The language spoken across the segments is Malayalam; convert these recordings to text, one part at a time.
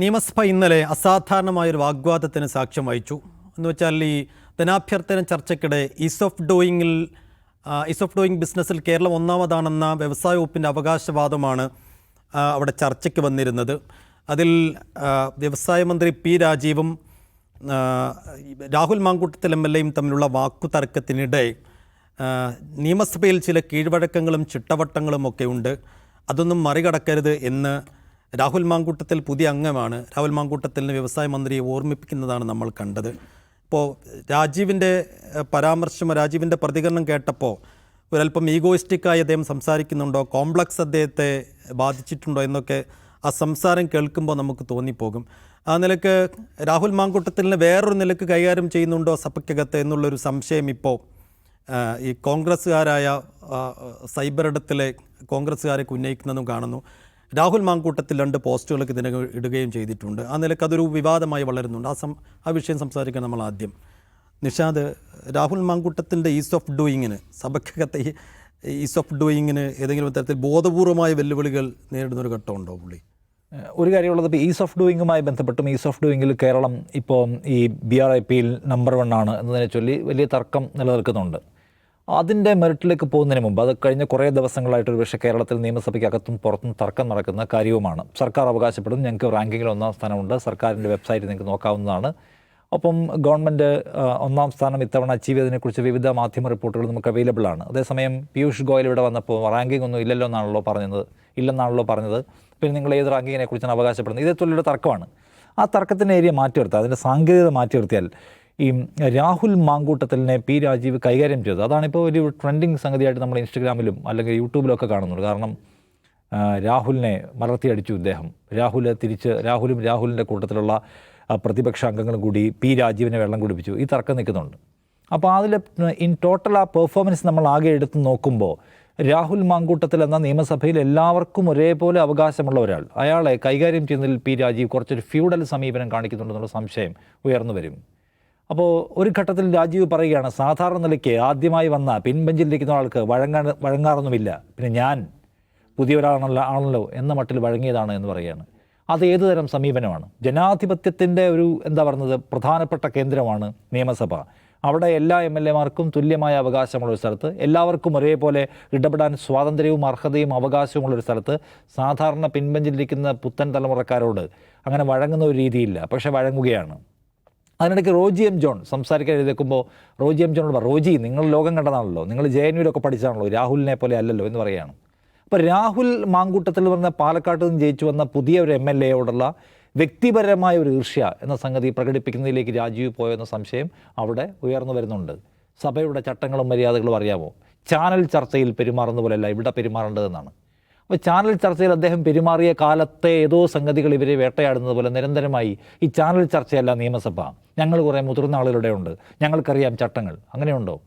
നിയമസഭ ഇന്നലെ അസാധാരണമായൊരു വാഗ്വാദത്തിന് സാക്ഷ്യം വഹിച്ചു. എന്ന് വെച്ചാൽ ഈ ധനാഭ്യർത്ഥന ചർച്ചയ്ക്കിടെ ഈസ് ഓഫ് ഡൂയിങ്ങിൽ ഈസ് ഓഫ് ഡൂയിങ് ബിസിനസ്സിൽ കേരളം ഒന്നാമതാണെന്ന വ്യവസായ വകുപ്പിന്റെ അവകാശവാദമാണ് അവിടെ ചർച്ചയ്ക്ക് വന്നിരുന്നത്. അതിൽ വ്യവസായ മന്ത്രി പി രാജീവും രാഹുൽ മാങ്കൂട്ടത്തിൽ എം എൽ എയും തമ്മിലുള്ള വാക്കുതർക്കത്തിനിടെ നിയമസഭയിൽ ചില കീഴ്വഴക്കങ്ങളും ചിട്ടവട്ടങ്ങളും ഒക്കെ ഉണ്ട്. അതൊന്നും മറികടക്കരുത് എന്ന് രാഹുൽ മാങ്കൂട്ടത്തിൽ പുതിയ അംഗമാണ്. രാഹുൽ മാങ്കൂട്ടത്തിന് വ്യവസായ മന്ത്രിയെ ഓർമ്മിപ്പിക്കുന്നതാണ് നമ്മൾ കണ്ടത്. ഇപ്പോൾ രാജീവിന്റെ പരാമർശം രാജീവിന്റെ പ്രതികരണം കേട്ടപ്പോൾ ഒരല്പം ഈഗോയിസ്റ്റിക്കായി അദ്ദേഹം സംസാരിക്കുന്നുണ്ടോ? കോംപ്ലക്സ് അദ്ദേഹത്തെ ബാധിച്ചിട്ടുണ്ടോ എന്നൊക്കെ ആ സംസാരം കേൾക്കുമ്പോൾ നമുക്ക് തോന്നിപ്പോകും. ആ നിലയ്ക്ക് രാഹുൽ മാങ്കൂട്ടത്തിലിനെ വേറൊരു നിലയ്ക്ക് കൈകാര്യം ചെയ്യുന്നുണ്ടോ സഭയ്ക്കകത്ത് എന്നുള്ളൊരു സംശയം ഇപ്പോൾ ഈ കോൺഗ്രസ്സുകാരായ സൈബറിടത്തിലെ കോൺഗ്രസ്സുകാരൊക്കെ ഉന്നയിക്കുന്നതും കാണുന്നു. രാഹുൽ മാങ്കൂട്ടത്തിൽ രണ്ട് പോസ്റ്റുകളൊക്കെ ഇതിനകം ഇടുകയും ചെയ്തിട്ടുണ്ട്. ആ നിലയ്ക്ക് അതൊരു വിവാദമായി വളരുന്നുണ്ട്. ആ സം ആ വിഷയം സംസാരിക്കാൻ നമ്മൾ ആദ്യം. നിഷാദ് രാഹുൽ മാങ്കൂട്ടത്തിന്റെ ഈസ് ഓഫ് ഡൂയിങ്ങിന് സഭയ്ക്കകത്തെ ഈസ് ഓഫ് ഡൂയിങ്ങിന് ഏതെങ്കിലും തരത്തിൽ ബോധപൂർവമായ വെല്ലുവിളികൾ നേരിടുന്ന ഒരു ഘട്ടമുണ്ടോ പുള്ളി? ഒരു കാര്യമുള്ളത് ഇപ്പോൾ ഈസ് ഓഫ് ഡൂയിങ്ങുമായി ബന്ധപ്പെട്ടും ഈസ് ഓഫ് ഡൂയിങ്ങിൽ കേരളം ഇപ്പോൾ ഈ ബി ആർ ഐ പിയിൽ നമ്പർ വൺ ആണ് എന്നതിനെ ചൊല്ലി വലിയ തർക്കം നിലനിൽക്കുന്നുണ്ട്. അതിന്റെ മെറിറ്റിലേക്ക് പോകുന്നതിന് മുമ്പ് അത് കഴിഞ്ഞ കുറേ ദിവസങ്ങളായിട്ട് ഒരു പക്ഷേ കേരളത്തിൽ നിയമസഭയ്ക്കകത്തും പുറത്തും തർക്കം നടക്കുന്ന കാര്യവുമാണ്. സർക്കാർ അവകാശപ്പെടുന്നു ഞങ്ങൾക്ക് റാങ്കിങ്ങിൽ ഒന്നാം സ്ഥാനമുണ്ട് സർക്കാരിന്റെ വെബ്സൈറ്റ് നിങ്ങൾക്ക് നോക്കാവുന്നതാണ്. ഒപ്പം ഗവൺമെന്റ് ഒന്നാം സ്ഥാനം ഇത്തവണ അച്ചീവ് ചെയ്തതിനെക്കുറിച്ച് വിവിധ മാധ്യമ റിപ്പോർട്ടുകൾ നമുക്ക് അവൈലബിൾ ആണ്. അതേസമയം പീയൂഷ് ഗോയൽ ഇവിടെ വന്നപ്പോൾ റാങ്കിംഗ് ഒന്നും ഇല്ലല്ലോ എന്നാണല്ലോ പറഞ്ഞത് ഇല്ലെന്നാണല്ലോ പറഞ്ഞത്. പിന്നെ നിങ്ങൾ ഏത് റാങ്കിങ്ങിനെ കുറിച്ചാണ് അവകാശപ്പെടുന്നത്? ഇതേ തൊഴിലൊരു തർക്കമാണ്. ആ തർക്കത്തിന്റെ ഏരിയ മാറ്റി നിർത്തുക അതിന്റെ സാങ്കേതികത മാറ്റി നിർത്തിയാൽ ഈ രാഹുൽ മാങ്കൂട്ടത്തിലിനെ പി രാജീവ് കൈകാര്യം ചെയ്തത്. അതാണിപ്പോൾ ഒരു ട്രെൻഡിങ് സംഗതിയായിട്ട് നമ്മൾ ഇൻസ്റ്റഗ്രാമിലും അല്ലെങ്കിൽ യൂട്യൂബിലൊക്കെ കാണുന്നുണ്ട്. കാരണം രാഹുലിനെ മലർത്തിയടിച്ചു ഇദ്ദേഹം. രാഹുൽ തിരിച്ച് രാഹുലും രാഹുലിന്റെ കൂട്ടത്തിലുള്ള പ്രതിപക്ഷ അംഗങ്ങളും കൂടി പി രാജീവിനെ വെള്ളം കുടിപ്പിച്ചു. ഈ തർക്കം നിൽക്കുന്നുണ്ട്. അപ്പോൾ അതിൽ ഇൻ ടോട്ടൽ ആ പെർഫോമൻസ് നമ്മൾ ആകെ എടുത്ത് നോക്കുമ്പോൾ രാഹുൽ മാങ്കൂട്ടത്തിൽ എന്ന നിയമസഭയിൽ എല്ലാവർക്കും ഒരേപോലെ അവകാശമുള്ള ഒരാൾ. അയാളെ കൈകാര്യം ചെയ്യുന്നതിൽ പി രാജീവ് കുറച്ചൊരു ഫ്യൂഡൽ സമീപനം കാണിക്കുന്നുണ്ടെന്നുള്ള സംശയം ഉയർന്നു വരും. അപ്പോൾ ഒരു ഘട്ടത്തിൽ രാജീവ് പറയുകയാണ് സാധാരണ നിലയ്ക്ക് ആദ്യമായി വന്ന പിൻബെഞ്ചിലിരിക്കുന്ന ആൾക്ക് വഴങ്ങാൻ വഴങ്ങാറൊന്നുമില്ല. പിന്നെ ഞാൻ പുതിയ ഒരാളാണല്ലോ ആണല്ലോ എന്ന മട്ടിൽ വഴങ്ങിയതാണ് എന്ന് പറയുകയാണ്. അത് ഏതു തരം സമീപനമാണ്? ജനാധിപത്യത്തിന്റെ ഒരു എന്താ പറയുന്നത് പ്രധാനപ്പെട്ട കേന്ദ്രമാണ് നിയമസഭ. അവിടെ എല്ലാ എം എൽ എമാർക്കും തുല്യമായ അവകാശമുള്ള ഒരു സ്ഥലത്ത് എല്ലാവർക്കും ഒരേപോലെ ഇടപെടാൻ സ്വാതന്ത്ര്യവും അർഹതയും അവകാശവുമുള്ള ഒരു സ്ഥലത്ത് സാധാരണ പിൻബെഞ്ചിലിരിക്കുന്ന പുത്തൻ തലമുറക്കാരോട് അങ്ങനെ വഴങ്ങുന്ന ഒരു രീതിയില്ല. പക്ഷേ വഴങ്ങുകയാണ്. അതിനിടയ്ക്ക് റോജി എം ജോൺ സംസാരിക്കാൻ എഴുതേക്കുമ്പോൾ റോജി എം ജോണോട് റോജി നിങ്ങൾ ലോകം കണ്ടതാണല്ലോ. നിങ്ങൾ ജെ എൻ യുയിലൊക്കെ പഠിച്ചാണല്ലോ രാഹുലിനെ പോലെ അല്ലല്ലോ എന്ന് പറയുകയാണ്. അപ്പോൾ രാഹുൽ മാങ്കൂട്ടത്തിൽ പറഞ്ഞ പാലക്കാട്ട് നിന്ന് ജയിച്ചു വന്ന പുതിയ ഒരു എം എൽ എയോടുള്ള വ്യക്തിപരമായ ഒരു ഈർഷ്യ എന്ന സംഗതി പ്രകടിപ്പിക്കുന്നതിലേക്ക് രാജീവ് പോയെന്ന സംശയം അവിടെ ഉയർന്നു വരുന്നുണ്ട്. സഭയുടെ ചട്ടങ്ങളും മര്യാദകളും അറിയാമോ ചാനൽ ചർച്ചയിൽ പെരുമാറുന്ന പോലെയല്ല ഇവിടെ പെരുമാറേണ്ടതെന്നാണ്. അപ്പോൾ ചാനൽ ചർച്ചയിൽ അദ്ദേഹം പെരുമാറിയ കാലത്തെ ഏതോ സംഗതികൾ ഇവരെ വേട്ടയാടുന്നത് പോലെ നിരന്തരമായി ഈ ചാനൽ ചർച്ചയല്ല നിയമസഭ. ഞങ്ങൾ കുറേ മുതിർന്ന ആളുകളുടെ ഉണ്ട്. ഞങ്ങൾക്കറിയാം ചട്ടങ്ങൾ. അങ്ങനെയുണ്ടോ?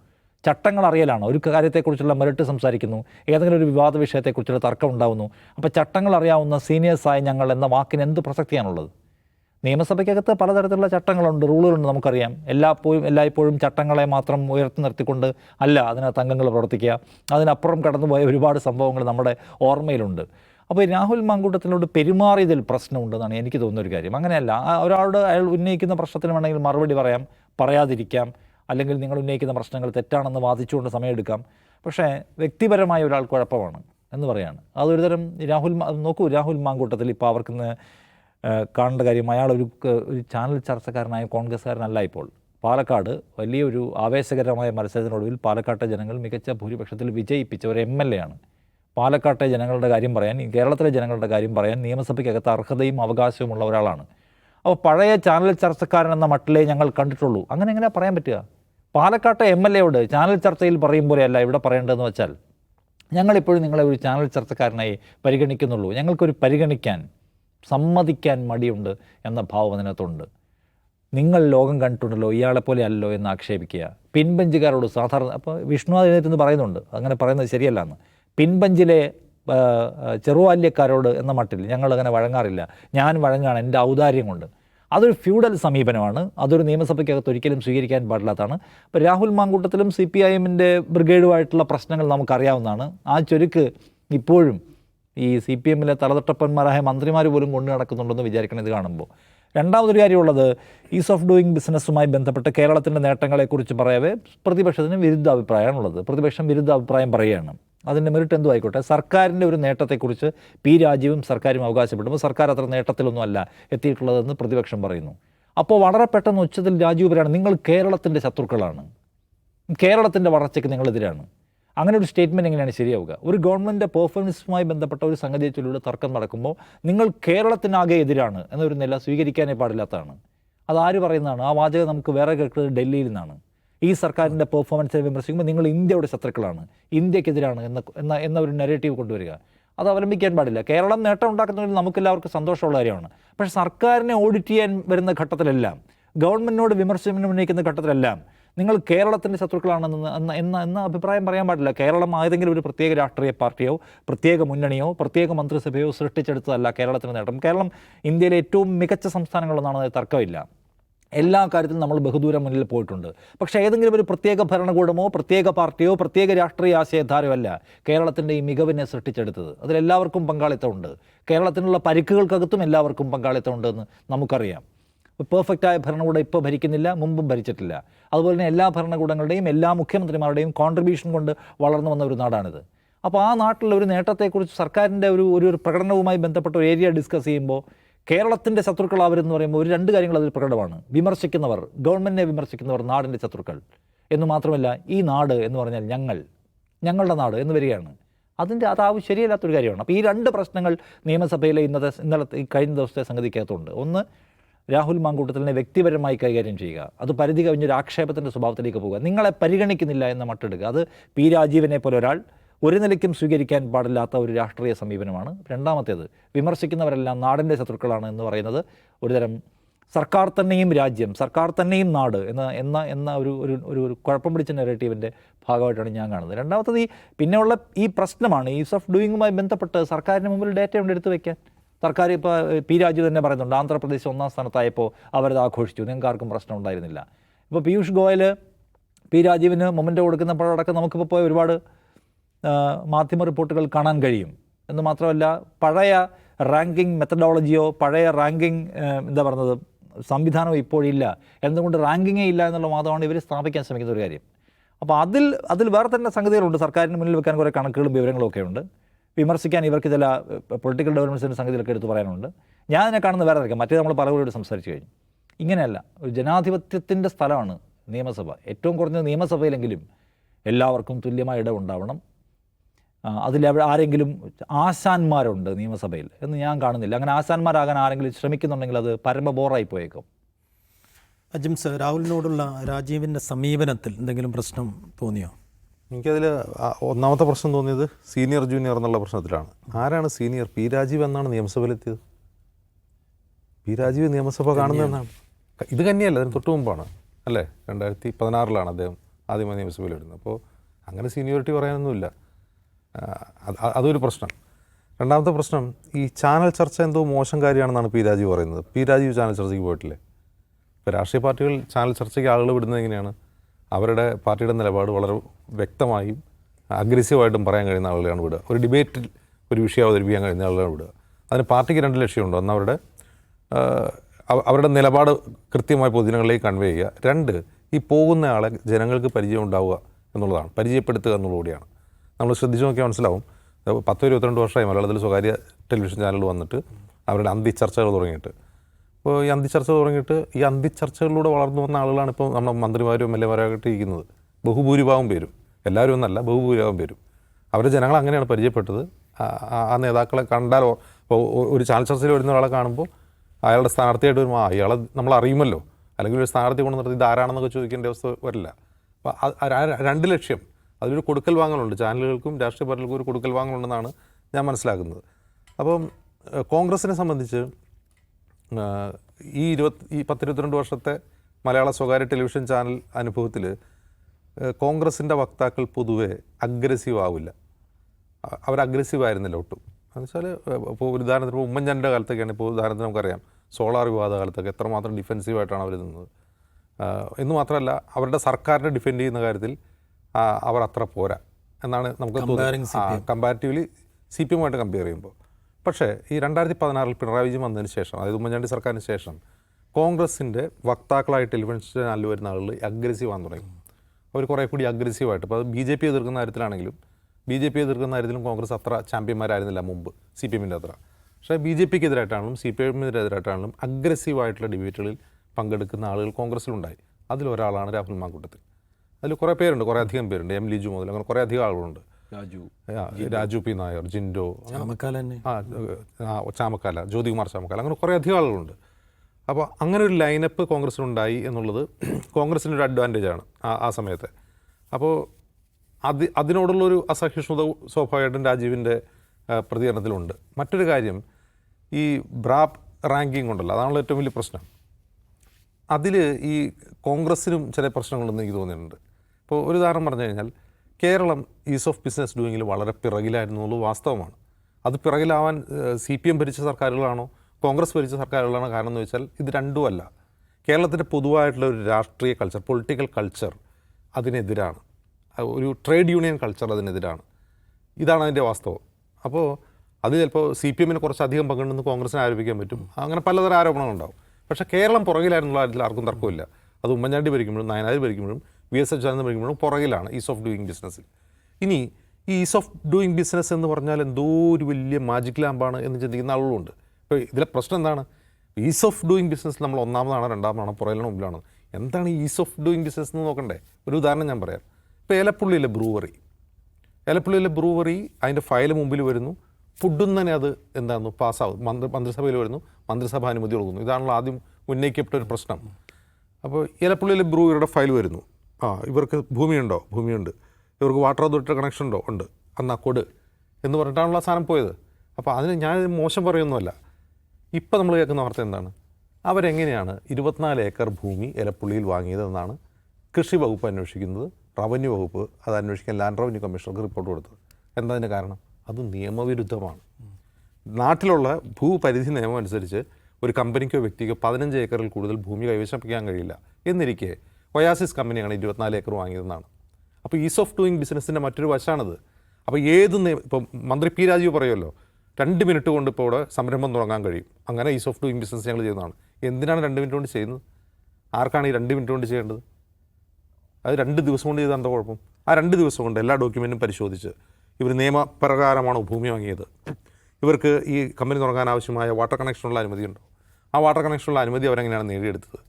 ചട്ടങ്ങൾ അറിയലാണോ. ഒരു കാര്യത്തെക്കുറിച്ചുള്ള മെറിറ്റ് സംസാരിക്കുന്നു. ഏതെങ്കിലും ഒരു വിവാദ വിഷയത്തെക്കുറിച്ചുള്ള തർക്കം ഉണ്ടാകുന്നു അപ്പോൾ ചട്ടങ്ങൾ അറിയാവുന്ന സീനിയേഴ്സായ ഞങ്ങൾ എന്ന വാക്കിന് എന്ത് പ്രസക്തിയാണുള്ളത്? നിയമസഭയ്ക്കകത്ത് പലതരത്തിലുള്ള ചട്ടങ്ങളുണ്ട് റൂളുകളുണ്ട് നമുക്കറിയാം. എല്ലാപ്പോഴും എല്ലായ്പ്പോഴും ചട്ടങ്ങളെ മാത്രം ഉയർത്തി നിർത്തിക്കൊണ്ട് അല്ല അതിനകത്ത് അംഗങ്ങൾ പ്രവർത്തിക്കുക. അതിനപ്പുറം കടന്നുപോയ ഒരുപാട് സംഭവങ്ങൾ നമ്മുടെ ഓർമ്മയിലുണ്ട്. അപ്പോൾ രാഹുൽ മാങ്കൂട്ടത്തിനോട് പെരുമാറിയതിൽ പ്രശ്നമുണ്ടെന്നാണ് എനിക്ക് തോന്നുന്ന ഒരു കാര്യം. അങ്ങനെയല്ല ഒരാളുടെ അയാൾ ഉന്നയിക്കുന്ന പ്രശ്നത്തിന് വേണമെങ്കിൽ മറുപടി പറയാം പറയാതിരിക്കാം അല്ലെങ്കിൽ നിങ്ങൾ ഉന്നയിക്കുന്ന പ്രശ്നങ്ങൾ തെറ്റാണെന്ന് വാദിച്ചുകൊണ്ട് സമയമെടുക്കാം. പക്ഷേ വ്യക്തിപരമായ ഒരാൾ കുഴപ്പമാണ് എന്ന് പറയാണ്. അതൊരു തരം രാഹുൽ നോക്കൂ രാഹുൽ മാങ്കൂട്ടത്തിൽ ഇപ്പോൾ അവർക്ക് ഇന്ന് കാണേണ്ട കാര്യം അയാൾ ഒരു ഒരു ചാനൽ ചർച്ചക്കാരനായ കോൺഗ്രസ്സുകാരനല്ല ഇപ്പോൾ. പാലക്കാട് വലിയൊരു ആവേശകരമായ മത്സരത്തിനൊടുവിൽ പാലക്കാട്ടെ ജനങ്ങൾ മികച്ച ഭൂരിപക്ഷത്തിൽ വിജയിപ്പിച്ച ഒരു എം എൽ എ ആണ്. പാലക്കാട്ടെ ജനങ്ങളുടെ കാര്യം പറയാൻ കേരളത്തിലെ ജനങ്ങളുടെ കാര്യം പറയാൻ നിയമസഭയ്ക്കകത്ത് അർഹതയും അവകാശവുമുള്ള ഒരാളാണ്. അപ്പോൾ പഴയ ചാനൽ ചർച്ചക്കാരൻ എന്ന മട്ടിലേ ഞങ്ങൾ കണ്ടിട്ടുള്ളൂ. അങ്ങനെ എങ്ങനെ പറയാൻ പറ്റുക? പാലക്കാട്ടെ എം എൽ എയോട് ചാനൽ ചർച്ചയിൽ പറയും പോലെയല്ല ഇവിടെ പറയേണ്ടതെന്ന് വെച്ചാൽ ഞങ്ങളിപ്പോഴും നിങ്ങളെ ഒരു ചാനൽ ചർച്ചക്കാരനായി പരിഗണിക്കുന്നുള്ളൂ. ഞങ്ങൾക്കൊരു പരിഗണിക്കാൻ സമ്മതിക്കാൻ മടിയുണ്ട് എന്ന ഭാവം അതിനകത്തുണ്ട്. നിങ്ങൾ ലോകം കണ്ടിട്ടുണ്ടല്ലോ ഇയാളെപ്പോലെ അല്ലോ എന്ന് ആക്ഷേപിക്കുക. പിൻബെഞ്ചുകാരോട് സാധാരണ അപ്പോൾ വിഷ്ണു അതിനകത്ത് പറയുന്നുണ്ട്. അങ്ങനെ പറയുന്നത് ശരിയല്ല എന്ന്. ആ, ചെറുവാല്യക്കാരോട് എന്ന മട്ടിൽ ഞങ്ങൾ അങ്ങനെ വഴങ്ങാറില്ല. ഞാൻ വഴങ്ങാണ് എന്റെ ഔദാര്യം കൊണ്ട് അതൊരു ഫ്യൂഡൽ സമീപനമാണ്. അതൊരു നിയമസഭയ്ക്കകത്ത് ഒരിക്കലും സ്വീകരിക്കാൻ പാടില്ലാത്തതാണ്. ഇപ്പോൾ രാഹുൽ മാങ്കൂട്ടത്തിലും സി പി ഐ എമ്മിന്റെ ബ്രിഗേഡുമായിട്ടുള്ള പ്രശ്നങ്ങൾ നമുക്കറിയാവുന്നതാണ്. ആ ചുരുക്ക് ഇപ്പോഴും ഈ സി പി എമ്മിലെ തലതൊട്ടപ്പന്മാരായ മന്ത്രിമാർ പോലും കൊണ്ടു നടക്കുന്നുണ്ടെന്ന് വിചാരിക്കണം ഇത് കാണുമ്പോൾ. രണ്ടാമതൊരു കാര്യമുള്ളത് ഈസ് ഓഫ് ഡൂയിങ് ബിസിനസ്സുമായി ബന്ധപ്പെട്ട് കേരളത്തിന്റെ നേട്ടങ്ങളെക്കുറിച്ച് പറയവേ പ്രതിപക്ഷത്തിന് വിരുദ്ധ അഭിപ്രായമാണുള്ളത്. പ്രതിപക്ഷം വിരുദ്ധ അഭിപ്രായം പറയുകയാണ്. അതിന്റെ മെറിറ്റ് എന്തോ ആയിക്കോട്ടെ സർക്കാരിന്റെ ഒരു നേട്ടത്തെക്കുറിച്ച് പി രാജീവും സർക്കാരും അവകാശപ്പെടുമ്പോൾ സർക്കാർ അത്ര നേട്ടത്തിലൊന്നും അല്ല എത്തിയിട്ടുള്ളതെന്ന് പ്രതിപക്ഷം പറയുന്നു. അപ്പോൾ വളരെ പെട്ടെന്ന് ഉച്ചത്തിൽ രാജീവ് പറയാണ് നിങ്ങൾ കേരളത്തിന്റെ ശത്രുക്കളാണ്. കേരളത്തിന്റെ വളർച്ചയ്ക്ക് നിങ്ങളെതിരാണ്. അങ്ങനെ ഒരു സ്റ്റേറ്റ്മെന്റ് എങ്ങനെയാണ് ശരിയാവുക? ഒരു ഗവൺമെന്റിന്റെ പെർഫോമൻസുമായി ബന്ധപ്പെട്ട ഒരു സംഗതിയെ ചൊല്ലിയുള്ള തർക്കം നടക്കുമ്പോൾ നിങ്ങൾ കേരളത്തിനാകെ എതിരാണ് എന്നൊരു നില സ്വീകരിക്കാനേ പാടില്ലാത്തതാണ്. അതാര് പറയുന്നതാണ്? ആ വാചകം നമുക്ക് വേറെ കേൾക്കുന്നത് ഡൽഹിയിൽ നിന്നാണ്. ഈ സർക്കാരിന്റെ പെർഫോമൻസിനെ വിമർശിക്കുമ്പോൾ നിങ്ങൾ ഇന്ത്യയുടെ ശത്രുക്കളാണ്. ഇന്ത്യക്കെതിരാണ് എന്ന എന്ന ഒരു നെഗറ്റീവ് കൊണ്ടുവരിക. അത് അവലംബിക്കാൻ പാടില്ല. കേരളം നേട്ടം ഉണ്ടാക്കുന്നതിൽ നമുക്കെല്ലാവർക്കും സന്തോഷമുള്ള കാര്യമാണ്. പക്ഷേ സർക്കാരിനെ ഓഡിറ്റ് ചെയ്യാൻ വരുന്ന ഘട്ടത്തിലെല്ലാം ഗവൺമെന്റിനോട് വിമർശനം ഉന്നയിക്കുന്ന ഘട്ടത്തിലെല്ലാം നിങ്ങൾ കേരളത്തിന്റെ ശത്രുക്കളാണെന്ന് എന്ന എന്ന അഭിപ്രായം പറയാൻ പാടില്ല. കേരളം ഏതെങ്കിലും ഒരു പ്രത്യേക രാഷ്ട്രീയ പാർട്ടിയോ പ്രത്യേക മുന്നണിയോ പ്രത്യേക മന്ത്രിസഭയോ സൃഷ്ടിച്ചെടുത്തതല്ല കേരളത്തിന് നേട്ടം. കേരളം ഇന്ത്യയിലെ ഏറ്റവും മികച്ച സംസ്ഥാനങ്ങളെന്നാണ് അതിൽ തർക്കമില്ല. എല്ലാ കാര്യത്തിലും നമ്മൾ ബഹുദൂരം മുന്നിൽ പോയിട്ടുണ്ട്. പക്ഷേ ഏതെങ്കിലും ഒരു പ്രത്യേക ഭരണകൂടമോ പ്രത്യേക പാർട്ടിയോ പ്രത്യേക രാഷ്ട്രീയ ആശയധാരയോ അല്ല കേരളത്തിന്റെ ഈ മികവിനെ സൃഷ്ടിച്ചെടുത്തത്. അതിലെല്ലാവർക്കും പങ്കാളിത്തമുണ്ട്. കേരളത്തിനുള്ള പരിക്കുകൾക്കകത്തും എല്ലാവർക്കും പങ്കാളിത്തമുണ്ട് എന്ന് നമുക്കറിയാം പെർഫെക്റ്റായ ഭരണകൂടം ഇപ്പോൾ ഭരിക്കുന്നില്ല മുമ്പും ഭരിച്ചിട്ടില്ല. അതുപോലെ തന്നെ എല്ലാ ഭരണകൂടങ്ങളുടെയും എല്ലാ മുഖ്യമന്ത്രിമാരുടെയും കോൺട്രിബ്യൂഷൻ കൊണ്ട് വളർന്നു വന്ന ഒരു നാടാണിത്. അപ്പോൾ ആ നാട്ടിലുള്ള ഒരു നേട്ടത്തെക്കുറിച്ച് സർക്കാരിന്റെ ഒരു ഒരു പ്രകടനവുമായി ബന്ധപ്പെട്ട ഒരു ഏരിയ ഡിസ്കസ് ചെയ്യുമ്പോൾ കേരളത്തിന്റെ ശത്രുക്കൾ അവരെന്ന് പറയുമ്പോൾ ഒരു രണ്ട് കാര്യങ്ങൾ അതിൽ പ്രകടമാണ്. വിമർശിക്കുന്നവർ ഗവൺമെന്റിനെ വിമർശിക്കുന്നവർ നാടിന്റെ ശത്രുക്കൾ. എന്ന് മാത്രമല്ല ഈ നാട് എന്ന് പറഞ്ഞാൽ ഞങ്ങൾ ഞങ്ങളുടെ നാട് എന്ന് വരികയാണ്. അതിന്റെ അതാവ് ശരിയല്ലാത്തൊരു കാര്യമാണ്. അപ്പോൾ ഈ രണ്ട് പ്രശ്നങ്ങൾ നിയമസഭയിലെ ഇന്നത്തെ ഇന്നലത്തെ ഈ കഴിഞ്ഞ ദിവസത്തെ സംഗതിക്കകത്തുണ്ട്. ഒന്ന് രാഹുൽ മാങ്കൂട്ടത്തിലിനെ വ്യക്തിപരമായി കൈകാര്യം ചെയ്യുക. അത് പരിധി കവിഞ്ഞൊരു ആക്ഷേപത്തിന്റെ സ്വഭാവത്തിലേക്ക് പോകുക. നിങ്ങളെ പരിഗണിക്കുന്നില്ല എന്ന മട്ടെടുക്കുക. അത് പി രാജീവനെ പോലെ ഒരാൾ ഒരു നിലയ്ക്കും സ്വീകരിക്കാൻ പാടില്ലാത്ത ഒരു രാഷ്ട്രീയ സമീപനമാണ്. രണ്ടാമത്തേത് വിമർശിക്കുന്നവരെല്ലാം നാടിന്റെ ശത്രുക്കളാണ് എന്ന് പറയുന്നത് ഒരുതരം സർക്കാർ തന്നെയും രാജ്യം സർക്കാർ തന്നെയും നാട് എന്ന എന്ന എന്ന ഒരു ഒരു ഒരു ഒരു കുഴപ്പം പിടിച്ച നെറേറ്റീവിന്റെ ഭാഗമായിട്ടാണ് ഞാൻ കാണുന്നത്. രണ്ടാമത്തത് ഈ പിന്നെയുള്ള ഈ പ്രശ്നമാണ് ഈസ് ഓഫ് ഡൂയിങ്ങുമായി ബന്ധപ്പെട്ട് സർക്കാരിന് മുമ്പിൽ ഡേറ്റ ഉണ്ട് എടുത്തു വയ്ക്കാൻ സർക്കാർ ഇപ്പോൾ പി രാജു തന്നെ പറയുന്നുണ്ട് ആന്ധ്രാപ്രദേശ് ഒന്നാം സ്ഥാനത്തായപ്പോൾ അവരത് ആഘോഷിച്ചു നിങ്ങൾക്ക് ആർക്കും പ്രശ്നം ഉണ്ടായിരുന്നില്ല. ഇപ്പോൾ പീയൂഷ് ഗോയൽ പി രാജീവിന് മൊമെന്റ് കൊടുക്കുന്നപ്പോഴടക്കം നമുക്കിപ്പോൾ പോയ ഒരുപാട് മാധ്യമ റിപ്പോർട്ടുകൾ കാണാൻ കഴിയും. എന്ന് മാത്രമല്ല പഴയ റാങ്കിങ് മെത്തഡോളജിയോ പഴയ റാങ്കിങ് എന്താ പറയുന്നത് സംവിധാനമോ ഇപ്പോഴില്ല. എന്തുകൊണ്ട് റാങ്കിങ്ങേ ഇല്ല എന്നുള്ള വാദമാണ് ഇവർ സ്ഥാപിക്കാൻ ശ്രമിക്കുന്ന ഒരു കാര്യം. അപ്പോൾ അതിൽ അതിൽ വേറെ തന്നെ സംഗതികളുണ്ട്. സർക്കാരിന് മുന്നിൽ വെക്കാൻ കുറേ കണക്കുകളും വിവരങ്ങളും ഒക്കെ ഉണ്ട്. വിമർശിക്കാൻ ഇവർക്ക് ചില പൊളിറ്റിക്കൽ ഡെവലപ്മെന്റ്സിന്റെ സംഗതികളൊക്കെ എടുത്ത് പറയാനുണ്ട്. ഞാൻ അതിനെ കാണുന്ന വേറെ നിൽക്കാം മറ്റേ നമ്മൾ പലവരോട് സംസാരിച്ചു കഴിഞ്ഞു. ഇങ്ങനെയല്ല. ഒരു ജനാധിപത്യത്തിന്റെ സ്ഥലമാണ് നിയമസഭ. ഏറ്റവും കുറഞ്ഞ നിയമസഭയിലെങ്കിലും എല്ലാവർക്കും തുല്യമായ ഇടമുണ്ടാവണം ആ, അതിലെവിടെ ആരെങ്കിലും ആശാന്മാരുണ്ട് നിയമസഭയിൽ എന്ന് ഞാൻ കാണുന്നില്ല. അങ്ങനെ ആശാന്മാരാകാൻ ആരെങ്കിലും ശ്രമിക്കുന്നുണ്ടെങ്കിൽ അത് പരമ ബോറായി പോയേക്കും അജിംസ് രാഹുലിനോടുള്ള രാജീവിന്റെ സമീപനത്തിൽ എന്തെങ്കിലും പ്രശ്നം തോന്നിയോ? എനിക്കതിൽ ഒന്നാമത്തെ പ്രശ്നം തോന്നിയത് സീനിയർ ജൂനിയർ എന്നുള്ള പ്രശ്നത്തിലാണ്. ആരാണ് സീനിയർ? പി രാജീവ് എന്നാണ് നിയമസഭയിലെത്തിയത്. പി രാജീവ് നിയമസഭ കാണുന്നതെന്നാണ് ഇത് തന്നെയല്ല അതിന് തൊട്ട് മുമ്പാണ്. അല്ലേ? രണ്ടായിരത്തി പതിനാറിലാണ് അദ്ദേഹം ആദ്യമായി നിയമസഭയിൽ വരുന്നത്. അപ്പോൾ അങ്ങനെ സീനിയോറിറ്റി പറയാനൊന്നുമില്ല. അതൊരു പ്രശ്നം. രണ്ടാമത്തെ പ്രശ്നം ഈ ചാനൽ ചർച്ച എന്തോ മോശം കാര്യമാണെന്നാണ് പി രാജീവ് പറയുന്നത്. പി രാജീവ് ചാനൽ ചർച്ചയ്ക്ക് പോയിട്ടില്ലേ? ഇപ്പോൾ രാഷ്ട്രീയ പാർട്ടികൾ ചാനൽ ചർച്ചയ്ക്ക് ആളുകൾ വിടുന്നത് എങ്ങനെയാണ്? അവരുടെ പാർട്ടിയുടെ നിലപാട് വളരെ വ്യക്തമായും അഗ്രസീവായിട്ടും പറയാൻ കഴിയുന്ന ആളുകളെയാണ് വിടുക. ഒരു ഡിബേറ്റിൽ ഒരു വിഷയം അവതരിപ്പിക്കാൻ കഴിയുന്ന ആളുകളാണ് വിടുക. അതിന് പാർട്ടിക്ക് രണ്ട് ലക്ഷ്യമുണ്ട്. ഒന്ന് അവരുടെ അവരുടെ നിലപാട് കൃത്യമായി പൊതുജനങ്ങളിലേക്ക് കൺവേ ചെയ്യുക. രണ്ട് ഈ പോകുന്ന ആളെ ജനങ്ങൾക്ക് പരിചയം ഉണ്ടാവുക എന്നുള്ളതാണ് പരിചയപ്പെടുത്തുക എന്നുള്ളതുകൂടിയാണ്. നമ്മൾ ശ്രദ്ധിച്ച് നോക്കിയാൽ മനസ്സിലാവും പത്തോ ഇരുപത്തിരണ്ട് വർഷമായി മലയാളത്തിൽ സ്വകാര്യ ടെലിവിഷൻ ചാനൽ വന്നിട്ട് അവരുടെ അന്തിച്ചർച്ചകൾ തുടങ്ങിയിട്ട്. ഇപ്പോൾ ഈ അന്തിച്ചർച്ച തുടങ്ങിയിട്ട് ഈ അന്തിച്ചർച്ചകളിലൂടെ വളർന്നു വന്ന ആളുകളാണ് ഇപ്പോൾ നമ്മുടെ മന്ത്രിമാരും എം എൽ എമാരായിട്ട് ഇരിക്കുന്നത്. ബഹുഭൂരിഭാഗം പേരും. എല്ലാവരും ഒന്നല്ല ബഹുഭൂരിഭാഗം പേരും. അവരെ ജനങ്ങൾ അങ്ങനെയാണ് പരിചയപ്പെട്ടത്. ആ- നേതാക്കളെ കണ്ടാൽ ഒരു ചാനൽ ചർച്ചയിൽ വരുന്ന ഒരാളെ കാണുമ്പോൾ അയാളുടെ സ്ഥാനാർത്ഥിയായിട്ട് വരുമ്പോൾ ആ അയാളെ നമ്മൾ അറിയുമല്ലോ. അല്ലെങ്കിൽ ഒരു സ്ഥാനാർത്ഥി കൊണ്ട് നിർത്തി ഇത് ആരാണെന്നൊക്കെ ചോദിക്കേണ്ട അവസ്ഥ വരില്ല. അപ്പോൾ രണ്ട് ലക്ഷ്യം അതിലൊരു കൊടുക്കൽ വാങ്ങലുണ്ട്. ചാനലുകൾക്കും രാഷ്ട്രീയ പാർട്ടികൾക്കും ഒരു കൊടുക്കൽ വാങ്ങലുണ്ടെന്നാണ് ഞാൻ മനസ്സിലാക്കുന്നത്. അപ്പം കോൺഗ്രസിനെ സംബന്ധിച്ച് ഈ ഇരുപത്തി ഈ പത്തിരുപത്തിരണ്ട് വർഷത്തെ മലയാള സ്വകാര്യ ടെലിവിഷൻ ചാനൽ അനുഭവത്തിൽ കോൺഗ്രസിന്റെ വക്താക്കൾ പൊതുവെ അഗ്രസീവ് ആവില്ല. അവർ അഗ്രസീവ് ആയിരുന്നില്ല ഒട്ടും. എന്ന് വെച്ചാൽ ഇപ്പോൾ ഒരു ഉദാഹരണത്തിന് ഇപ്പോൾ ഉമ്മൻചാണ്ടിന്റെ കാലത്തൊക്കെയാണ് ഇപ്പോൾ ഉദാഹരണത്തിന് നമുക്കറിയാം സോളാർ വിവാദ കാലത്തൊക്കെ എത്രമാത്രം ഡിഫെൻസീവായിട്ടാണ് അവർ നിന്നത് എന്ന് മാത്രമല്ല അവരുടെ സർക്കാരിനെ ഡിഫെൻഡ് ചെയ്യുന്ന കാര്യത്തിൽ അവർ അത്ര പോരാ എന്നാണ് നമുക്ക് തോന്നുന്നത്. കമ്പാരിറ്റീവ്ലി സി പി എമ്മുമായിട്ട് കമ്പയർ ചെയ്യുമ്പോൾ. പക്ഷേ ഈ രണ്ടായിരത്തി പതിനാറിൽ പിണറായി വിജയൻ വന്നതിന് ശേഷം അതായത് ഉമ്മൻചാണ്ടി സർക്കാരിന് ശേഷം കോൺഗ്രസിന്റെ വക്താക്കളായിട്ട് ടെലിവിഷൻ ചാനലിൽ വരുന്ന ആളുകൾ അഗ്രസീവ് ആകാൻ തുടങ്ങി. അവർ കുറേ കൂടി അഗ്രസീവായിട്ട് ഇപ്പോൾ അത് ബി ജെ പി എതിർക്കുന്ന കാര്യത്തിലാണെങ്കിലും ബി ജെ പി എതിർക്കുന്ന കാര്യത്തിലും കോൺഗ്രസ് അത്ര ചാമ്പ്യന്മാരായിരുന്നില്ല മുമ്പ് സി പി എമ്മിന്റെ അത്ര. പക്ഷേ ബി ജെ പിക്ക് എതിരായിട്ടാണെങ്കിലും സി പി എമ്മിനെതിരായിട്ടാണെങ്കിലും അഗ്രസീവായിട്ടുള്ള ഡിബേറ്റുകളിൽ പങ്കെടുക്കുന്ന ആളുകൾ കോൺഗ്രസ്സിലുണ്ടായി. അതിലൊരാളാണ് രാഹുൽ മാങ്കൂട്ടത്തിൽ. അതിൽ കുറേ പേരുണ്ട് കുറേ അധികം പേരുണ്ട്. എം ലിജു മുതൽ അങ്ങനെ കുറേ അധികം ആളുകളുണ്ട്. രാജു. ആ, രാജു പി നായർ ജിൻഡോ. ആ ചാമക്കാല ജ്യോതികുമാർ ചാമക്കാല അങ്ങനെ കുറേ അധികം ആളുകളുണ്ട്. അപ്പോൾ അങ്ങനെ ഒരു ലൈനപ്പ് കോൺഗ്രസ്സിനുണ്ടായി എന്നുള്ളത് കോൺഗ്രസിന്റെ ഒരു അഡ്വാന്റേജ് ആണ് ആ ആ സമയത്ത്. അപ്പോൾ അത് അതിനോടുള്ളൊരു അസഹിഷ്ണുത സ്വാഭാവികമായിട്ടും രാജീവിന്റെ പ്രതികരണത്തിലുണ്ട്. മറ്റൊരു കാര്യം ഈ ബ്രാപ് റാങ്കിങ് ഉണ്ടല്ലോ അതാണല്ലോ ഏറ്റവും വലിയ പ്രശ്നം. അതിൽ ഈ കോൺഗ്രസ്സിനും ചില പ്രശ്നങ്ങളുണ്ടെന്ന് എനിക്ക് തോന്നിയിട്ടുണ്ട്. ഇപ്പോൾ ഒരു ഉദാഹരണം പറഞ്ഞു കഴിഞ്ഞാൽ കേരളം ഈസ് ഓഫ് ബിസിനസ് ഡൂയിങ്ങിൽ വളരെ പിറകിലായിരുന്നു എന്നുള്ളത് വാസ്തവമാണ്. അത് പിറകിലാവാൻ സി പി എം ഭരിച്ച സർക്കാരുകളാണോ കോൺഗ്രസ് ഭരിച്ച സർക്കാരുകളാണോ കാരണം എന്ന് വെച്ചാൽ ഇത് രണ്ടുമല്ല കേരളത്തിന്റെ പൊതുവായിട്ടുള്ള ഒരു രാഷ്ട്രീയ കൾച്ചർ പൊളിറ്റിക്കൽ കൾച്ചർ അതിനെതിരാണ്. ഒരു ട്രേഡ് യൂണിയൻ കൾച്ചർ അതിനെതിരാണ്. ഇതാണ് അതിന്റെ വാസ്തവം. അപ്പോൾ അത് ചിലപ്പോൾ സി പി എമ്മിന് കുറച്ചധികം പങ്കുണ്ടെന്ന് കോൺഗ്രസിന് ആരോപിക്കാൻ പറ്റും. അങ്ങനെ പലതരം ആരോപണങ്ങളുണ്ടാവും. പക്ഷേ കേരളം പുറകിലായിരുന്നുള്ള കാര്യത്തിൽ ആർക്കും തർക്കമില്ല. അത് ഉമ്മൻചാണ്ടി ഭരിക്കുമ്പോഴും നയനാർ ഭരിക്കുമ്പോഴും വി എസ് അച്യുതാനന്ദൻ പറയുമ്പോഴും പുറകിലാണ് ഈസ് ഓഫ് ഡൂയിങ് ബിസിനസ്സിൽ ഇനി ഈ ഈസ് ഓഫ് ഡൂയിങ് ബിസിനസ് എന്ന് പറഞ്ഞാൽ എന്തോ ഒരു വലിയ മാജിക് ലാമ്പാണ് എന്ന് ചിന്തിക്കുന്ന ആളുകളുണ്ട്. ഇപ്പോൾ ഇതിലെ പ്രശ്നം എന്താണ്? ഈസ് ഓഫ് ഡൂയിങ് ബിസിനസ് നമ്മൾ ഒന്നാമതാണോ രണ്ടാമതാണോ പുറകിലാണോ മുമ്പിലാണോ. എന്താണ് ഈസ് ഓഫ് ഡൂയിങ് ബിസിനസ് എന്ന് നോക്കണ്ടേ? ഒരു ഉദാഹരണം ഞാൻ പറയാം. ഇപ്പോൾ ഏലപ്പുള്ളിയിലെ ബ്രൂവറി ഏലപ്പുള്ളിയിലെ ബ്രൂവറി അതിന്റെ ഫയൽ മുമ്പിൽ വരുന്നു. ഫുഡും തന്നെ അത് എന്താണെന്ന് പാസ്സാവും മന്ത്രി മന്ത്രിസഭയിൽ വരുന്നു. മന്ത്രിസഭ അനുമതി കൊടുക്കുന്നു. ഇതാണല്ലോ ആദ്യം ഉന്നയിക്കപ്പെട്ട ഒരു പ്രശ്നം. അപ്പോൾ ഏലപ്പുള്ളിയിലെ ബ്രൂവറിയുടെ ഫയൽ വരുന്നു. ആ ഇവർക്ക് ഭൂമിയുണ്ടോ? ഭൂമിയുണ്ട്. ഇവർക്ക് വാട്ടർ അതോറിറ്റി കണക്ഷൻ ഉണ്ടോ? ഉണ്ട്. അന്നാ കൊട് എന്ന് പറഞ്ഞിട്ടാണല്ലോ ആ സാധനം പോയത്. അപ്പോൾ അതിന് ഞാൻ മോശം പറയൊന്നുമല്ല ഇപ്പം നമ്മൾ കേൾക്കുന്ന വാർത്ത എന്താണ്? അവരെങ്ങനെയാണ് ഇരുപത്തിനാല് ഏക്കർ ഭൂമി എലപ്പുള്ളിയിൽ വാങ്ങിയതെന്നാണ് കൃഷി വകുപ്പ് അന്വേഷിക്കുന്നത്. റവന്യൂ വകുപ്പ് അത് അന്വേഷിക്കാൻ ലാൻഡ് റവന്യൂ കമ്മീഷണർക്ക് റിപ്പോർട്ട് കൊടുത്തത്. എന്താതിന്റെ കാരണം? അത് നിയമവിരുദ്ധമാണ്. നാട്ടിലുള്ള ഭൂപരിധി നിയമം അനുസരിച്ച് ഒരു കമ്പനിക്കോ വ്യക്തിക്കോ പതിനഞ്ച് ഏക്കറിൽ കൂടുതൽ ഭൂമി കൈവശപ്പിക്കാൻ കഴിയില്ല. എന്നിരിക്കെ ഒയാസിസ് കമ്പനിയാണ് ഇരുപത്തിനാല് ഏക്കർ വാങ്ങിയതെന്നാണ്. അപ്പോൾ ഈസ് ഓഫ് ഡൂയിങ് ബിസിനസ്സിന്റെ മറ്റൊരു വശമാണത് അപ്പോൾ ഏത് ഇപ്പം മന്ത്രി പി രാജീവ് പറയുമല്ലോ രണ്ട് മിനിറ്റ് കൊണ്ട് ഇപ്പോൾ ഇവിടെ സംരംഭം തുടങ്ങാൻ കഴിയും. അങ്ങനെ ഈസ് ഓഫ് ഡൂയിങ് ബിസിനസ് ഞങ്ങൾ ചെയ്യുന്നതാണ്. എന്തിനാണ് രണ്ട് മിനിറ്റ് കൊണ്ട് ചെയ്യുന്നത്? ആർക്കാണ് ഈ രണ്ട് മിനിറ്റ് കൊണ്ട് ചെയ്യേണ്ടത്? അത് രണ്ട് ദിവസം കൊണ്ട് ചെയ്താൽ എന്താ കുഴപ്പം? ആ രണ്ട് ദിവസം കൊണ്ട് എല്ലാ ഡോക്യുമെന്റും പരിശോധിച്ച് ഇവർ നിയമപ്രകാരമാണോ ഭൂമി വാങ്ങിയത്. ഇവർക്ക് ഈ കമ്പനി തുടങ്ങാൻ ആവശ്യമായ വാട്ടർ കണക്ഷനുള്ള അനുമതിയുണ്ടോ? ആ വാട്ടർ കണക്ഷനുള്ള അനുമതി അവരെങ്ങനെയാണ് നേടിയെടുത്തത്?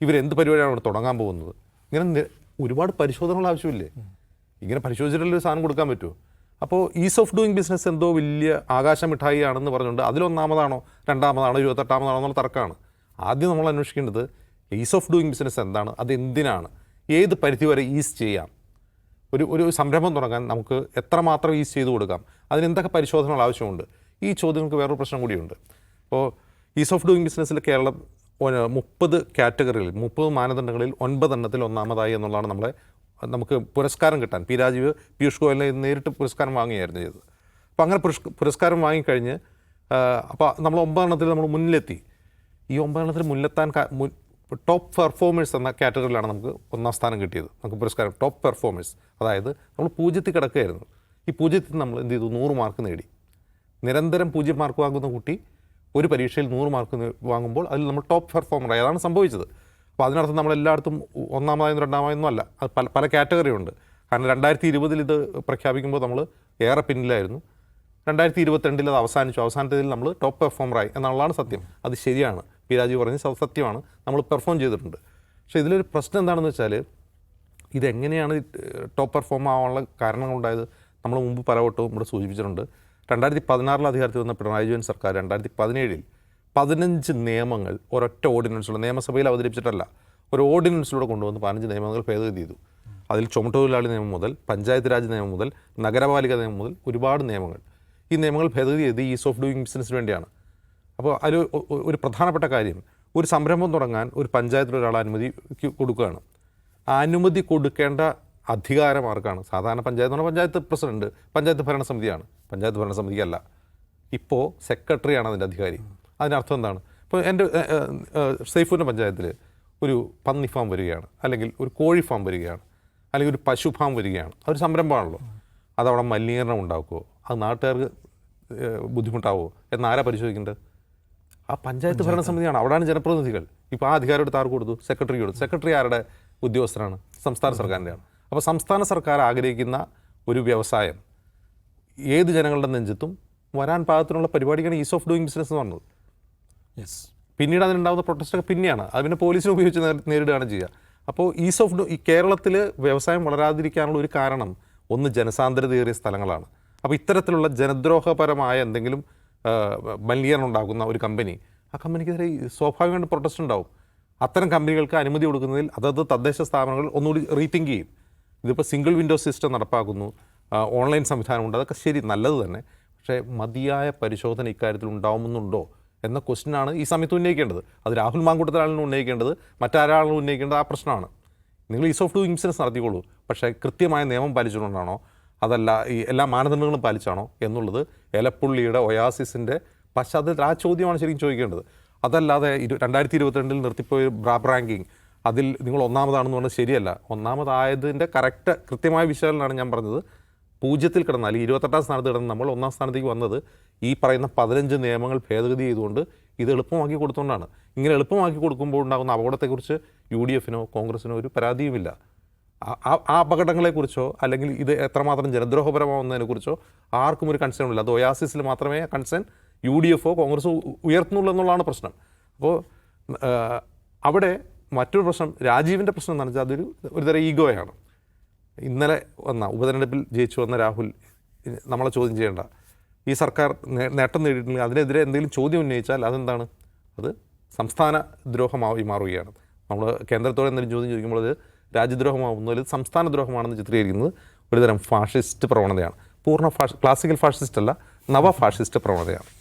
ഇവരെന്ത് പരിപാടിയാണ് അവിടെ തുടങ്ങാൻ പോകുന്നത്? ഇങ്ങനെ ഒരുപാട് പരിശോധനകൾ ആവശ്യമില്ലേ? ഇങ്ങനെ പരിശോധിച്ചിട്ടുള്ള ഒരു സാധനം കൊടുക്കാൻ പറ്റുമോ അപ്പോൾ ഈസ് ഓഫ് ഡൂയിങ് ബിസിനസ് എന്തോ വലിയ ആകാശ മിഠായി ആണെന്ന് പറഞ്ഞുകൊണ്ട് അതിലൊന്നാമതാണോ രണ്ടാമതാണോ ഇരുപത്തെട്ടാമതാണോ എന്നുള്ള തർക്കമാണ്. ആദ്യം നമ്മൾ അന്വേഷിക്കേണ്ടത് ഈസ് ഓഫ് ഡൂയിങ് ബിസിനസ് എന്താണ് അത് എന്തിനാണ് ഏത് പരിധി വരെ ഈസ് ചെയ്യാം? ഒരു ഒരു സംരംഭം തുടങ്ങാൻ നമുക്ക് എത്രമാത്രം ഈസ് ചെയ്ത് കൊടുക്കാം? അതിന് എന്തൊക്കെ പരിശോധനകൾ ആവശ്യമുണ്ട്? ഈ ചോദ്യങ്ങൾക്ക് വേറൊരു പ്രശ്നം കൂടിയുണ്ട്. അപ്പോൾ ഈസ് ഓഫ് ഡൂയിങ് ബിസിനസ്സിൽ കേരളം മുപ്പത് കാറ്റഗറികളിൽ മുപ്പത് മാനദണ്ഡങ്ങളിൽ ഒൻപതെണ്ണത്തിൽ ഒന്നാമതായി എന്നുള്ളതാണ് നമ്മളെ നമുക്ക് പുരസ്കാരം കിട്ടാൻ. പി രാജീവ് പീയൂഷ് ഗോയലിനെ നേരിട്ട് പുരസ്കാരം വാങ്ങുകയായിരുന്നു ചെയ്തത്. അപ്പോൾ അങ്ങനെ പുരസ് പുരസ്കാരം വാങ്ങിക്കഴിഞ്ഞ് അപ്പോൾ നമ്മൾ ഒമ്പതെണ്ണത്തിൽ നമ്മൾ മുന്നിലെത്തി. ഈ ഒമ്പതെണ്ണത്തിൽ മുന്നിലെത്താൻ ടോപ്പ് പെർഫോമേഴ്സ് എന്ന കാറ്റഗറിയിലാണ് നമുക്ക് ഒന്നാം സ്ഥാനം കിട്ടിയത്. നമുക്ക് പുരസ്കാരം ടോപ്പ് പെർഫോമേഴ്സ്. അതായത് നമ്മൾ പൂജ്യത്തിൽ കിടക്കുകയായിരുന്നു. ഈ പൂജ്യത്തിൽ നമ്മൾ എന്ത് ചെയ്തു? നൂറ് മാർക്ക് നേടി. നിരന്തരം പൂജ്യം മാർക്ക് വാങ്ങുന്ന കുട്ടി ഒരു പരീക്ഷയിൽ നൂറ് മാർക്ക് വാങ്ങുമ്പോൾ അതിൽ നമ്മൾ ടോപ്പ് പെർഫോമറായി അതാണ് സംഭവിച്ചത്. അപ്പോൾ അതിനർത്ഥം നമ്മൾ എല്ലായിടത്തും ഒന്നാമതായും രണ്ടാമതായൊന്നും അല്ല. പല പല കാറ്റഗറി ഉണ്ട്. കാരണം രണ്ടായിരത്തി ഇരുപതിൽ ഇത് പ്രഖ്യാപിക്കുമ്പോൾ നമ്മൾ ഏറെ പിന്നിലായിരുന്നു. രണ്ടായിരത്തി ഇരുപത്തിരണ്ടിൽ അത് അവസാനിച്ചു. അവസാനത്തേതിൽ നമ്മൾ ടോപ്പ് പെർഫോമറായി എന്നുള്ളതാണ് സത്യം. അത് ശരിയാണ്. പി രാജീവ് പറഞ്ഞ സത്യമാണ്. നമ്മൾ പെർഫോം ചെയ്തിട്ടുണ്ട്. പക്ഷേ ഇതിലൊരു പ്രശ്നം എന്താണെന്ന് വെച്ചാൽ ഇതെങ്ങനെയാണ് ടോപ്പ് പെർഫോം ആവാനുള്ള കാരണങ്ങളുണ്ടായത്? നമ്മൾ മുമ്പ് പലവട്ടവും ഇവിടെ സൂചിപ്പിച്ചിട്ടുണ്ട്. രണ്ടായിരത്തി പതിനാറിൽ അധികാരത്തിൽ വന്ന പിണറായി വിജയൻ സർക്കാർ രണ്ടായിരത്തി പതിനേഴിൽ പതിനഞ്ച് നിയമങ്ങൾ ഒരൊറ്റ ഓർഡിനൻസിലൂടെ നിയമസഭയിൽ അവതരിപ്പിച്ചിട്ടല്ല. ഒരു ഓർഡിനൻസിലൂടെ കൊണ്ടുവന്ന് പതിനഞ്ച് നിയമങ്ങൾ ഭേദഗതി ചെയ്തു. അതിൽ ചുമട്ടുതൊഴിലാളി നിയമം മുതൽ പഞ്ചായത്ത് രാജ് നിയമം മുതൽ നഗരപാലിക നിയമം മുതൽ ഒരുപാട് നിയമങ്ങൾ. ഈ നിയമങ്ങൾ ഭേദഗതി ചെയ്ത് ഈസ് ഓഫ് ഡൂയിങ് ബിസിനസ്സിന് വേണ്ടിയാണ്. അപ്പോൾ അതിൽ ഒരു പ്രധാനപ്പെട്ട കാര്യം ഒരു സംരംഭം തുടങ്ങാൻ ഒരു പഞ്ചായത്തിൽ ഒരാൾ അനുമതി കൊടുക്കുകയാണ്. അനുമതി കൊടുക്കേണ്ട അധികാരം ആർക്കാണ് സാധാരണ പഞ്ചായത്ത് എന്ന് പറഞ്ഞാൽ പഞ്ചായത്ത് പ്രസിഡന്റ് പഞ്ചായത്ത് ഭരണസമിതിയാണ്. പഞ്ചായത്ത് ഭരണസമിതിയല്ല. ഇപ്പോൾ സെക്രട്ടറിയാണ് അതിന്റെ അധികാരി. അതിനർത്ഥം എന്താണ്? ഇപ്പോൾ എന്റെ സൈഫൂന്റെ പഞ്ചായത്തിൽ ഒരു പന്നി ഫാം വരികയാണ്. അല്ലെങ്കിൽ ഒരു കോഴി ഫാം വരികയാണ്. അല്ലെങ്കിൽ ഒരു പശു ഫാം വരികയാണ്. അതൊരു സംരംഭമാണല്ലോ. അതവിടെ മലിനീകരണം ഉണ്ടാക്കുമോ അത് നാട്ടുകാർക്ക് ബുദ്ധിമുട്ടാവുമോ ബുദ്ധിമുട്ടാവോ? എന്നാരാ പരിശോധിക്കേണ്ടത്? ആ പഞ്ചായത്ത് ഭരണസമിതിയാണ്. അവിടെയാണ് ജനപ്രതിനിധികൾ. ഇപ്പോൾ ആ അധികാരം എടുത്ത് ആർക്ക് കൊടുത്തു? സെക്രട്ടറി കൊടുത്തു. സെക്രട്ടറി ആരുടെ ഉദ്യോഗസ്ഥരാണ് സംസ്ഥാന സർക്കാരിന്റെയാണ് അപ്പോൾ സംസ്ഥാന സർക്കാർ ആഗ്രഹിക്കുന്ന ഒരു വ്യവസായം ഏത് ജനങ്ങളുടെ നെഞ്ചത്തും വരാൻ പാകത്തിനുള്ള പരിപാടിയാണ് ഈസ് ഓഫ് ഡൂയിങ് ബിസിനസ് എന്ന് പറഞ്ഞത്. യെസ് പിന്നീട് അതിനുണ്ടാകുന്ന പ്രൊട്ടസ്റ്റൊക്കെ പിന്നെയാണ്. അത് പിന്നെ പോലീസിനെ ഉപയോഗിച്ച് നേരിടുകയാണ് ചെയ്യുക. അപ്പോൾ ഈസ് ഓഫ് ഡൂ ഈ കേരളത്തിൽ വ്യവസായം വളരാതിരിക്കാനുള്ള ഒരു കാരണം ഒന്ന് ജനസാന്ദ്രതയേറിയ സ്ഥലങ്ങളാണ്. അപ്പോൾ ഇത്തരത്തിലുള്ള ജനദ്രോഹപരമായ എന്തെങ്കിലും മലിനീകരണം ഉണ്ടാക്കുന്ന ഒരു കമ്പനി ആ കമ്പനിക്കെതിരെ സ്വാഭാവികമായിട്ട് പ്രൊട്ടസ്റ്റ് ഉണ്ടാവും. അത്തരം കമ്പനികൾക്ക് അനുമതി കൊടുക്കുന്നതിൽ അതത് തദ്ദേശ സ്ഥാപനങ്ങൾ ഒന്നുകൂടി റീതിങ്ക് ചെയ്യും. ഇതിപ്പോൾ സിംഗിൾ വിൻഡോ സിസ്റ്റം നടപ്പാക്കുന്നു. ഓൺലൈൻ സംവിധാനമുണ്ട്. അതൊക്കെ ശരി നല്ലത് തന്നെ. പക്ഷേ മതിയായ പരിശോധന ഇക്കാര്യത്തിൽ ഉണ്ടാവുമെന്നുണ്ടോ എന്ന ക്വസ്റ്റിനാണ് ഈ സമയത്ത് ഉന്നയിക്കേണ്ടത്. അത് രാഹുൽ മാങ്കൂട്ടത്തിലാണ് ഉന്നയിക്കേണ്ടത്. മറ്റാരാളും ഉന്നയിക്കേണ്ടത്? ആ പ്രശ്നമാണ്. നിങ്ങൾ ഈസ് ഓഫ് ഡൂയിങ് ബിസിനസ് നടത്തിക്കോളൂ. പക്ഷേ കൃത്യമായ നിയമം പാലിച്ചുകൊണ്ടാണോ? അതല്ല ഈ എല്ലാ മാനദണ്ഡങ്ങളും പാലിച്ചാണോ എന്നുള്ളത് എലപ്പുള്ളിയുടെ ഒയാസിസിന്റെ പശ്ചാത്തലത്തിൽ ആ ചോദ്യമാണ് ശരിക്കും ചോദിക്കേണ്ടത്. അതല്ലാതെ ഇരു രണ്ടായിരത്തി ഇരുപത്തിരണ്ടിൽ നിർത്തിപ്പോയ ബ്രാബ് റാങ്കിങ് അതിൽ നിങ്ങൾ ഒന്നാമതാണെന്ന് പറഞ്ഞാൽ ശരിയല്ല. ഒന്നാമതായതിന്റെ കറക്റ്റ് കൃത്യമായ വിശകലനമാണ് ഞാൻ പറഞ്ഞത്. പൂജ്യത്തിൽ കിടന്നാൽ ഈ ഇരുപത്തെട്ടാം സ്ഥാനത്ത് കിടന്ന് നമ്മൾ ഒന്നാം സ്ഥാനത്തേക്ക് വന്നത് ഈ പറയുന്ന പതിനഞ്ച് നിയമങ്ങൾ ഭേദഗതി ചെയ്തുകൊണ്ട് ഇത് എളുപ്പമാക്കി കൊടുത്തുകൊണ്ടാണ് ഇങ്ങനെ എളുപ്പമാക്കി കൊടുക്കുമ്പോൾ ഉണ്ടാകുന്ന അപകടത്തെക്കുറിച്ച് യു ഡി എഫിനോ കോൺഗ്രസിനോ ഒരു പരാതിയുമില്ല. ആ അപകടങ്ങളെക്കുറിച്ചോ അല്ലെങ്കിൽ ഇത് എത്രമാത്രം ജനദ്രോഹപരമാവുന്നതിനെക്കുറിച്ചോ ആർക്കും ഒരു കൺസേൺ ഇല്ല. അത് ഒയാസിസിൽ മാത്രമേ കൺസേൺ യു ഡി എഫോ കോൺഗ്രസോ ഉയർത്തുന്നുള്ളൂ എന്നുള്ളതാണ് പ്രശ്നം. അപ്പോൾ അവിടെ മറ്റൊരു പ്രശ്നം രാജീവിന്റെ പ്രശ്നം എന്ന് പറഞ്ഞാൽ അതൊരു ഒരുതരം ഈഗോയാണ്. ഇന്നലെ വന്ന ഉപതെരഞ്ഞെടുപ്പിൽ ജയിച്ചു വന്ന രാഹുൽ നമ്മളെ ചോദ്യം ചെയ്യേണ്ട. ഈ സർക്കാർ നേട്ടം നേടിയിട്ടുണ്ടെങ്കിൽ അതിനെതിരെ എന്തെങ്കിലും ചോദ്യം ഉന്നയിച്ചാൽ അതെന്താണ്? അത് സംസ്ഥാന ദ്രോഹമായി മാറുകയാണ്. നമ്മൾ കേന്ദ്രത്തോടെ എന്തെങ്കിലും ചോദ്യം ചോദിക്കുമ്പോൾ അത് രാജ്യദ്രോഹമാവുന്നു അല്ലെങ്കിൽ സംസ്ഥാന ദ്രോഹമാണെന്ന് ചിത്രീകരിക്കുന്നത് ഒരുതരം ഫാഷിസ്റ്റ് പ്രവണതയാണ്. പൂർണ ഫാഷ് ക്ലാസിക്കൽ ഫാഷിസ്റ്റ് അല്ല നവ ഫാഷിസ്റ്റ് പ്രവണതയാണ്.